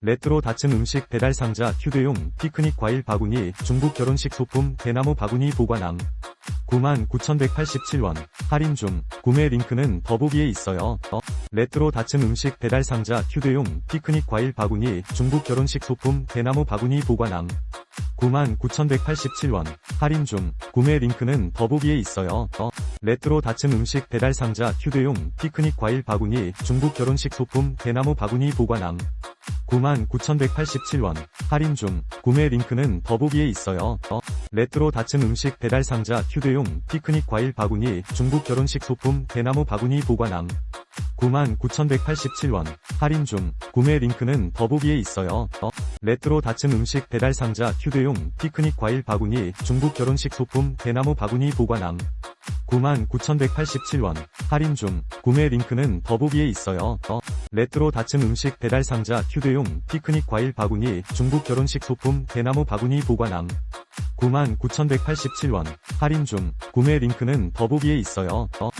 레트로 다층 음식 배달 상자 휴대용 피크닉 과일 바구니 중국 결혼식 소품 대나무 바구니 보관함 99,187원 할인 중 구매 링크는 더보기에 있어요. 어? 레트로 다층 음식 배달 상자 휴대용 피크닉 과일 바구니 중국 결혼식 소품 대나무 바구니 보관함 99,187원 할인 중 구매 링크는 더보기에 있어요. 어? 레트로 다층 음식 배달 상자 휴대용 피크닉 과일 바구니 중국 결혼식 소품 대나무 바구니 보관함 99,187원 할인 중 구매 링크는 더보기에 있어요. 어? 레트로 다층 음식 배달 상자 휴대용 피크닉 과일 바구니 중국 결혼식 소품 대나무 바구니 보관함 99,187원 할인 중 구매 링크는 더보기에 있어요. 어? 레트로 다층 음식 배달 상자 휴대용 피크닉 과일 바구니 중국 결혼식 소품 대나무 바구니 보관함 99,187원 할인 중 구매 링크는 더보기에 있어요. 어? 레트로 다층 음식 배달 상자 휴대용 피크닉 과일 바구니 중국 결혼식 소품 대나무 바구니 보관함 99,187원 할인 중 구매 링크는 더보기에 있어요. 어?